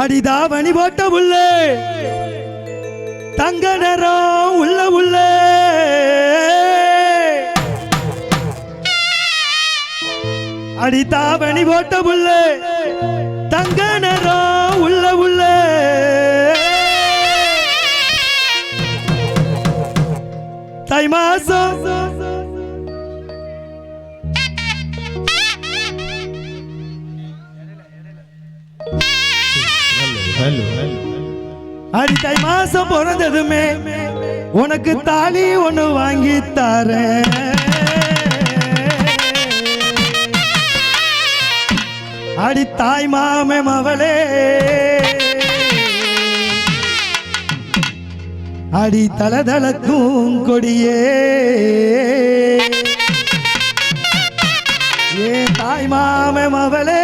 அடிதாவணி போட்ட உள்ளே தங்க நிறம் உள்ள உள்ள அடிதாவணி போட்ட உள்ளே தங்க நிறம் உள்ள உள்ளே தை மாசம் அடி மாசம் பிறந்ததுமே உனக்கு தாலி ஒண்ணு வாங்கி தரேன். அடி தாய் மாமே மவளே அடி தலதளக்கும் கொடியே. ஏ தாய் மாமே மவளே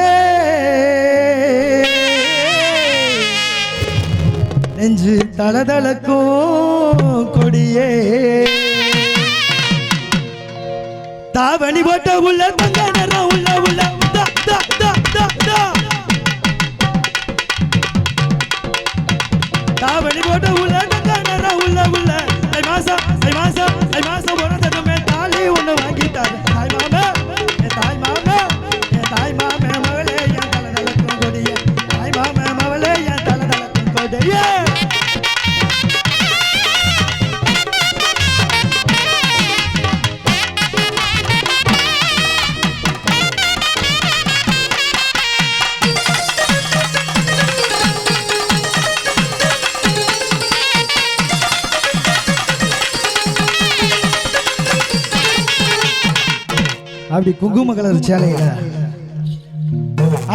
நெஞ்சு தளதளக்கும் கொடியே. தாவணி போட்ட உள்ள தங்க நிறம் உள்ள உள்ள தாவணி போட்ட உள்ள தங்க நிறம் உள்ள உள்ள. தை மாசம் மாசம் தை மாசம் அப்படி குங்கும கலர் சேலையில.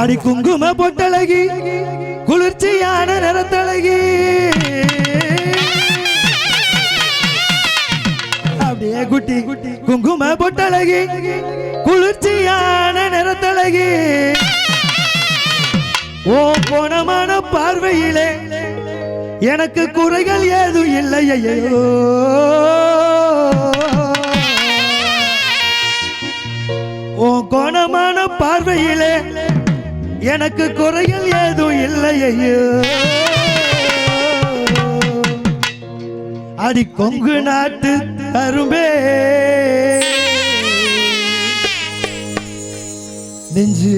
அடி குங்கும பொட்டழகி குளிர்ச்சியான நிறத்தழகி. அப்படியே குட்டி குட்டி குங்கும பொட்டழகி குளிர்ச்சியான நிறத்தழகி. ஓ போனமான பார்வையிலே எனக்கு குறைகள் ஏதும் இல்லை ஐயோ கோணமான பார்வையிலே எனக்கு குறைகள் ஏதும் இல்லை ஐயோ அடி கொங்கு நாட்டு அரும்பே. நெஞ்சு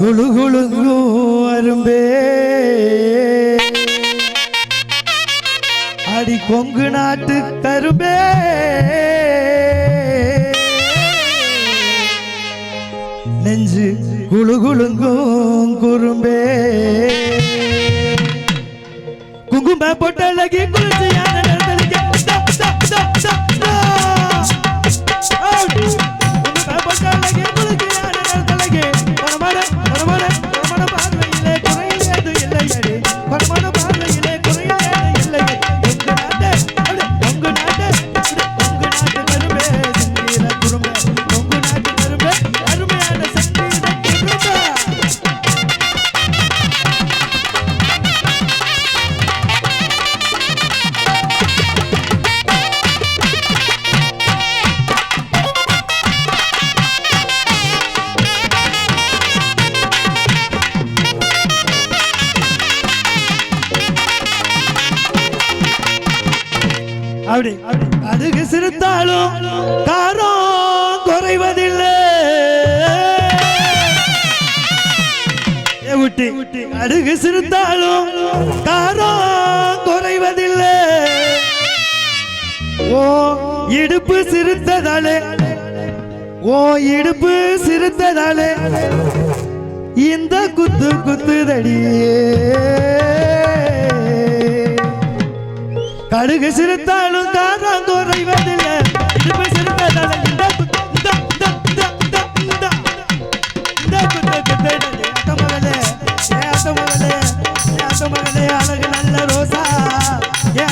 குழு குழுங்கும் அரும்பே. அடி கொங்கு நாட்டு கரும்பே. நெஞ்சு குழு குழுங்கும் குறும்பே. குங்கும பொட்டழகி குளிர்ச்சியான அப்படி அதுக்கு சிரித்தாலும் தாரம் குறைவதில்லை. ஏ விட்டு அடுகு சிரித்தாலும் தாரம் குறைவதில்லை. ஓ இடுப்பு சிரித்ததாலே ஓ இடுப்பு சிரித்ததாலே இந்த குத்து குத்துதடியே கடுகு சிரித்தாலும் மகளே அழகு நல்ல ரோசா. ஏ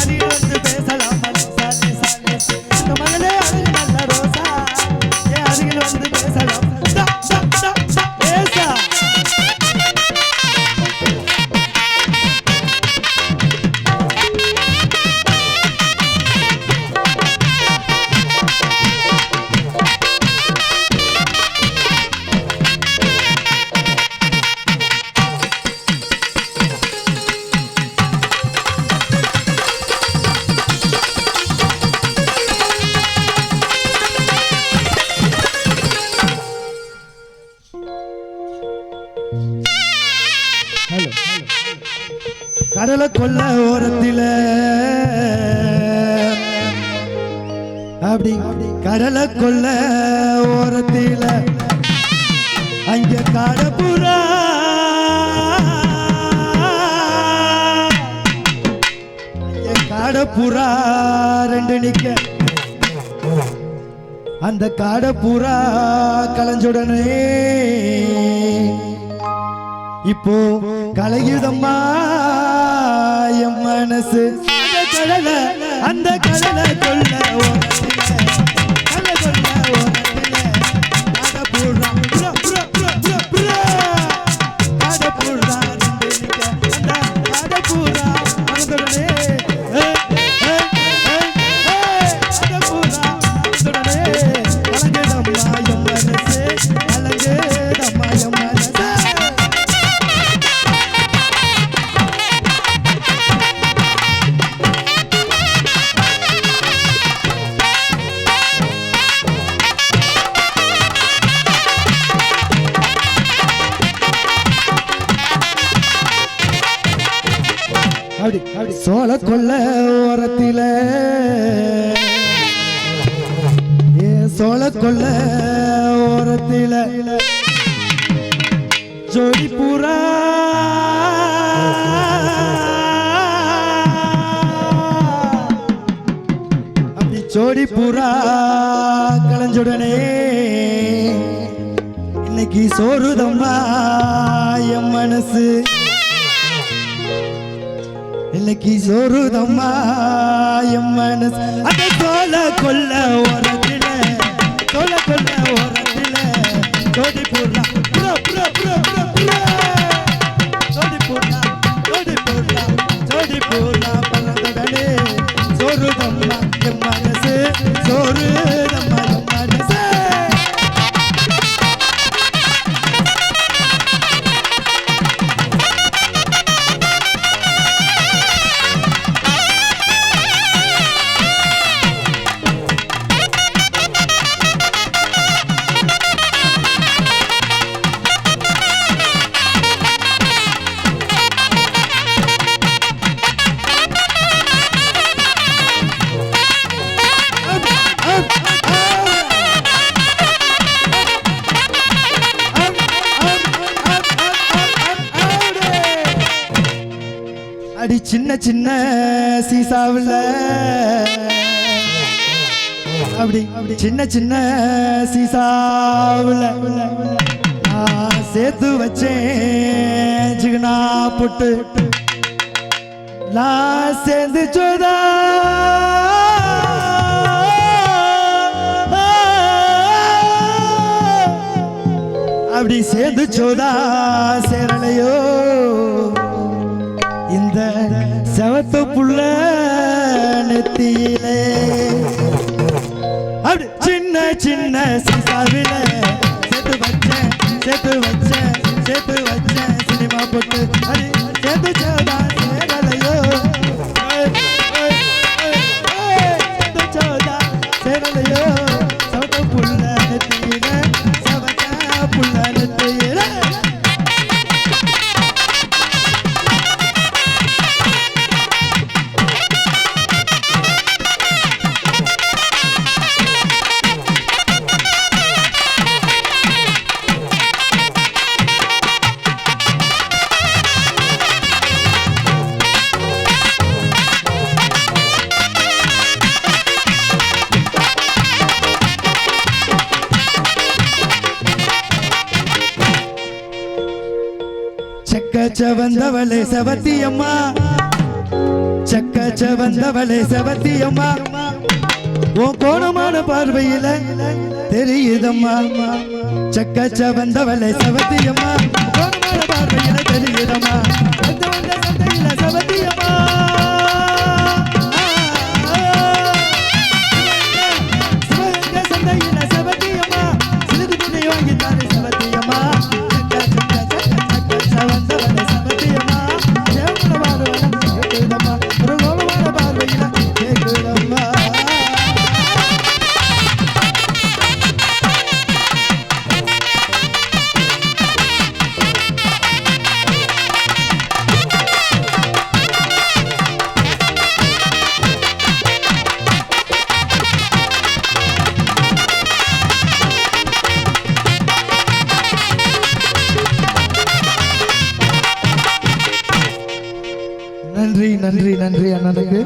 கடலை கொல்ல ஓரத்தில. அப்படி கடலை கொல்ல ஓரத்தில. அங்க காடப்புறா அங்க காடப்புறா ரெண்டு நிக்க. அந்த காடப்புறா கலைஞ்சுடனே இப்போ கலையுதம்மா என் மனசு. அந்த கடலை அந்த கடல கொள்ள கொல்ல ஓரத்தில. ஏ சோழ கொல்ல ஓரத்தில. ஜோடி புறா அப்படி ஜோடி புறா கலைஞ்சுடனே இன்னைக்கு சோறுதம்மா என் மனசு. இன்னைக்கு சோறுதம்மா என் மனசு. அந்த தோல கொல்ல ஓரத்தில் தோல கொல்ல ஓரத்தில். ஜோடி புறா புறா புறா புறா புறா புறா ஜோடி புறா ஜோடி புறா இப்படி சின்ன சின்ன சீசாவில். அப்படி அப்படி சின்ன சின்ன சீசாவில். சேர்த்து வச்சேன் ஜிகனா புட்டு. நான் சேர்ந்து சோதா அப்படி சேர்ந்து சோதா சேரலையோ. செவத்து புள்ள நெத்தியிலே. அப்படி சின்ன சின்ன சிசாவில சேர்த்து வச்சேன் சேர்த்து வச்சேன் சேர்த்து வச்சேன் சினிமா போட்டு. அது செக்கச்ச வந்தவளே சக்க சவந்தவளே வந்தவளே செவத்தியம்மா. உன் கோணமான பார்வையில தெரியுதம்மா. சக்க சவந்தவளே செவத்தியம்மா. உன் கோணமான பார்வையில தெரியுதம்மா. நன்றி அண்ணனுக்கு.